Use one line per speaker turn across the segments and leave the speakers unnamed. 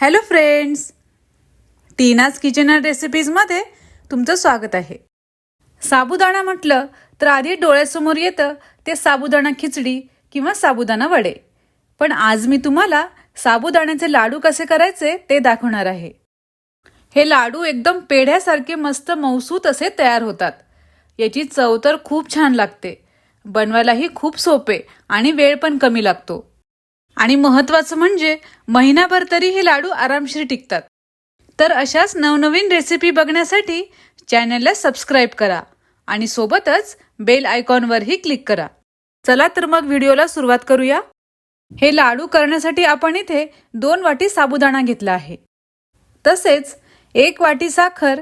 Hello friends Teena's kitchen and रेसिपीजमध्ये तुमचं स्वागत आहे. साबुदाणा म्हटलं तर आधी डोळ्यासमोर येतं ते साबुदाणा खिचडी किंवा साबुदाणा वडे. पण आज मी तुम्हाला साबुदाण्याचे लाडू कसे करायचे ते दाखवणार आहे. हे लाडू एकदम पेढ्यासारखे मस्त मौसूत असे तयार होतात. याची चव तर खूप छान लागते. बनवायलाही खूप सोपे आणि वेळ पण कमी लागतो. आणि महत्त्वाचं म्हणजे महिनाभर तरी हे लाडू आरामशीर टिकतात. तर अशाच नवनवीन रेसिपी बघण्यासाठी चॅनलला सबस्क्राईब करा आणि सोबतच बेल आयकॉनवरही क्लिक करा. चला तर मग व्हिडिओला सुरुवात करूया. हे लाडू करण्यासाठी आपण इथे दोन वाटी साबुदाणा घेतला आहे. तसेच एक वाटी साखर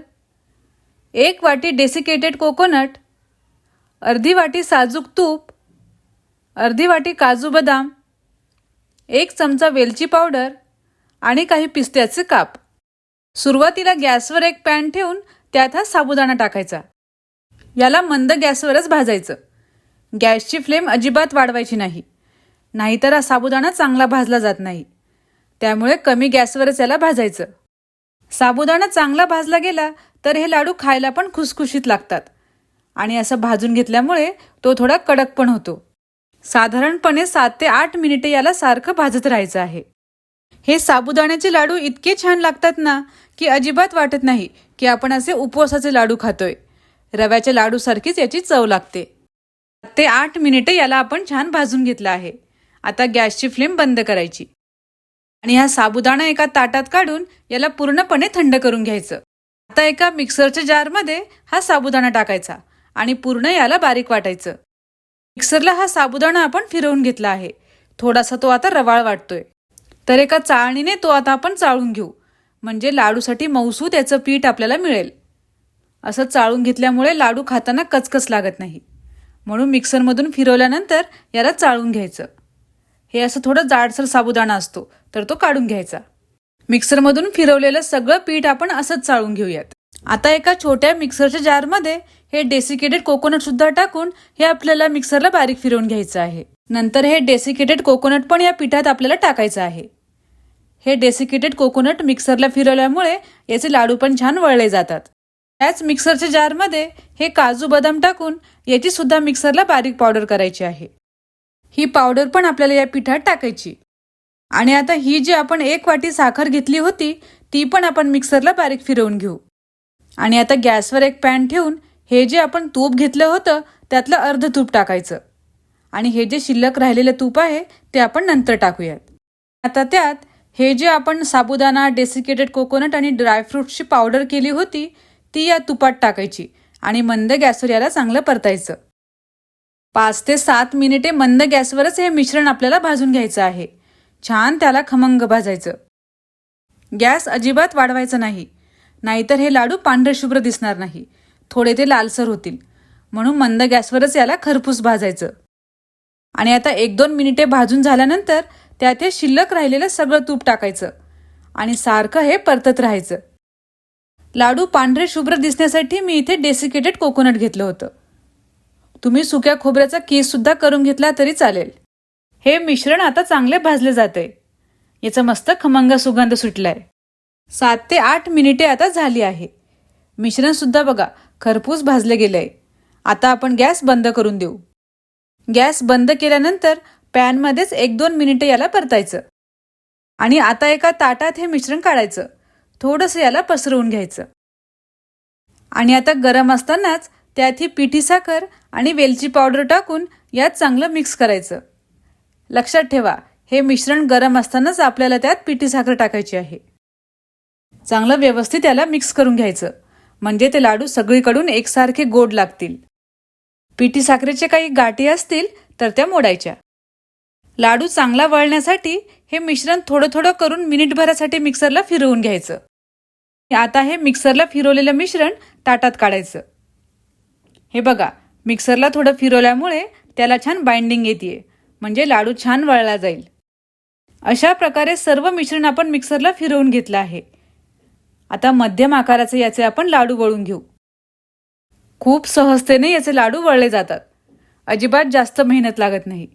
एक वाटी डेसिकेटेड कोकोनट अर्धी वाटी साजूक तूप अर्धी वाटी काजू बदाम एक चमचा वेलची पावडर आणि काही पिस्त्याचे काप. सुरुवातीला गॅसवर एक पॅन ठेवून त्यात हा साबुदाणा टाकायचा. याला मंद गॅसवरच भाजायचं. गॅसची फ्लेम अजिबात वाढवायची नाही. नाहीतर हा साबुदाणा चांगला भाजला जात नाही. त्यामुळे कमी गॅसवरच याला भाजायचं. साबुदाणा चांगला भाजला गेला तर हे लाडू खायला पण खुसखुशीत लागतात. आणि असं भाजून घेतल्यामुळे तो थोडा कडक पण होतो. साधारणपणे सात ते आठ मिनिटे याला सारखं भाजत राहायचं आहे. हे साबुदाण्याचे लाडू इतके छान लागतात ना की अजिबात वाटत नाही की आपण असे उपवासाचे लाडू खातोय. रव्याच्या लाडूसारखीच याची चव लागते. सात ते आठ मिनिटे याला आपण छान भाजून घेतलं आहे. आता गॅसची फ्लेम बंद करायची. आणि हा साबुदाणा एका ताटात काढून याला पूर्णपणे थंड करून घ्यायचं. आता एका मिक्सरच्या जारमध्ये हा साबुदाणा टाकायचा आणि पूर्ण याला बारीक वाटायचं. मिक्सरला हा साबुदाणा आपण फिरवून घेतला आहे. थोडासा तो आता रवाळ वाटतोय. तर एका चाळणीने तो आता आपण चाळून घेऊ. म्हणजे लाडूसाठी मौसू याचं पीठ आपल्याला मिळेल. असं चाळून घेतल्यामुळे लाडू खाताना कचकच लागत नाही. म्हणून मिक्सरमधून फिरवल्यानंतर याला चाळून घ्यायचं. हे असं थोडं जाडसर साबुदाणा असतो तर तो काढून घ्यायचा. मिक्सरमधून फिरवलेलं सगळं पीठ आपण असंच चाळून घेऊयात. आता एका छोट्या मिक्सरच्या जारमध्ये हे डेसिकेटेड कोकोनट सुद्धा टाकून हे आपल्याला मिक्सरला बारीक फिरवून घ्यायचं आहे. नंतर हे डेसिकेटेड कोकोनट पण या पिठात आपल्याला टाकायचं आहे. हे डेसिकेटेड कोकोनट मिक्सरला फिरवल्यामुळे याचे लाडू पण छान वळले जातात. त्याच मिक्सरच्या जारमध्ये हे काजू बदाम टाकून याची सुद्धा मिक्सरला बारीक पावडर करायची आहे. ही पावडर पण आपल्याला या पिठात टाकायची. आणि आता ही जी आपण एक वाटी साखर घेतली होती ती पण आपण मिक्सरला बारीक फिरवून घेऊ. आणि आता गॅसवर एक पॅन ठेवून हे जे आपण तूप घेतलं होतं त्यातलं अर्ध तूप टाकायचं. आणि हे जे शिल्लक राहिलेलं तूप आहे ते आपण नंतर टाकूयात. आता त्यात हे जे आपण साबुदाणा डेसिकेटेड कोकोनट आणि ड्रायफ्रुट्सची पावडर केली होती ती या तुपात टाकायची आणि मंद गॅसवर याला चांगलं परतायचं. पाच ते सात मिनिटे मंद गॅसवरच हे मिश्रण आपल्याला भाजून घ्यायचं आहे. छान त्याला खमंग भाजायचं. गॅस अजिबात वाढवायचा नाही. नाहीतर हे लाडू पांढरे शुभ्र दिसणार नाही. थोडे ते लालसर होतील. म्हणून मंद गॅसवरच याला खरपूस भाजायचं. आणि आता एक दोन मिनिटे भाजून झाल्यानंतर त्यात हे शिल्लक राहिलेलं सगळं तूप टाकायचं. आणि सारखं हे परतत राहायचं. लाडू पांढरे शुभ्र दिसण्यासाठी मी इथे डेसिकेटेड कोकोनट घेतलं होतं. तुम्ही सुक्या खोबऱ्याचा केससुद्धा करून घेतला तरी चालेल. हे मिश्रण आता चांगले भाजले जाते याचा मस्त खमंग सुगंध सुटलाय. सात ते आठ मिनिटे आता झाली आहे. मिश्रणसुद्धा बघा खरपूस भाजले गेलंय. आता आपण गॅस बंद करून देऊ. गॅस बंद केल्यानंतर पॅनमध्येच एक दोन मिनिटे याला परतायचं. आणि आता एका ताटात हे मिश्रण काढायचं. थोडंसं याला पसरवून घ्यायचं. आणि आता गरम असतानाच त्यात ही पिठी साखर आणि वेलची पावडर टाकून यात चांगलं मिक्स करायचं. लक्षात ठेवा हे मिश्रण गरम असतानाच आपल्याला त्यात पिठी साखर टाकायची आहे. चांगलं व्यवस्थित याला मिक्स करून घ्यायचं. म्हणजे ते लाडू सगळीकडून एकसारखे गोड लागतील. पिठी साखरेचे काही गाठी असतील तर त्या मोडायच्या. लाडू चांगला वळण्यासाठी हे मिश्रण थोडं थोडं करून मिनिटभरासाठी मिक्सरला फिरवून घ्यायचं. आता हे मिक्सरला फिरवलेलं मिश्रण ताटात काढायचं. हे बघा मिक्सरला थोडं फिरवल्यामुळे त्याला छान बाइंडिंग येते म्हणजे लाडू छान वळला जाईल. अशा प्रकारे सर्व मिश्रण आपण मिक्सरला फिरवून घेतलं आहे. आता मध्यम आकाराचे याचे आपण लाडू वळून घेऊ. खूप सहजतेने याचे लाडू वळले जातात. अजिबात जास्त मेहनत लागत नाही.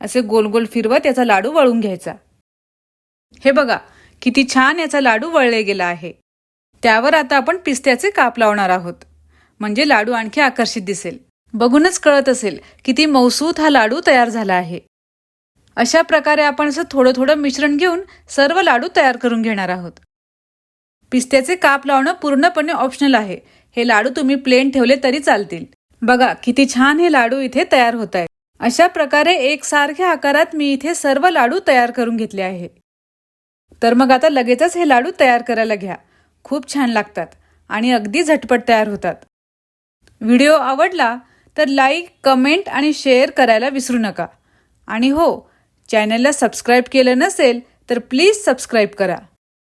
असे गोल गोल फिरवत याचा लाडू वळून घ्यायचा. हे बघा किती छान याचा लाडू वळले गेला आहे. त्यावर आता आपण पिस्त्याचे काप लावणार आहोत. म्हणजे लाडू आणखी आकर्षित दिसेल. बघूनच कळत असेल किती मौसूत हा लाडू तयार झाला आहे. अशा प्रकारे आपण असं थोडं थोडं मिश्रण घेऊन सर्व लाडू तयार करून घेणार आहोत. पिस्त्याचे काप लावणं पूर्णपणे ऑप्शनल आहे. हे लाडू तुम्ही प्लेन ठेवले तरी चालतील. बघा किती छान हे लाडू इथे तयार होत आहेत. अशा प्रकारे एकसारख्या आकारात मी इथे सर्व लाडू तयार करून घेतले आहे. तर मग आता लगेचच हे लाडू तयार करायला घ्या. खूप छान लागतात आणि अगदी झटपट तयार होतात. व्हिडिओ आवडला तर लाईक कमेंट आणि शेअर करायला विसरू नका. आणि हो चॅनलला सबस्क्राईब केलं नसेल तर प्लीज सबस्क्राईब करा.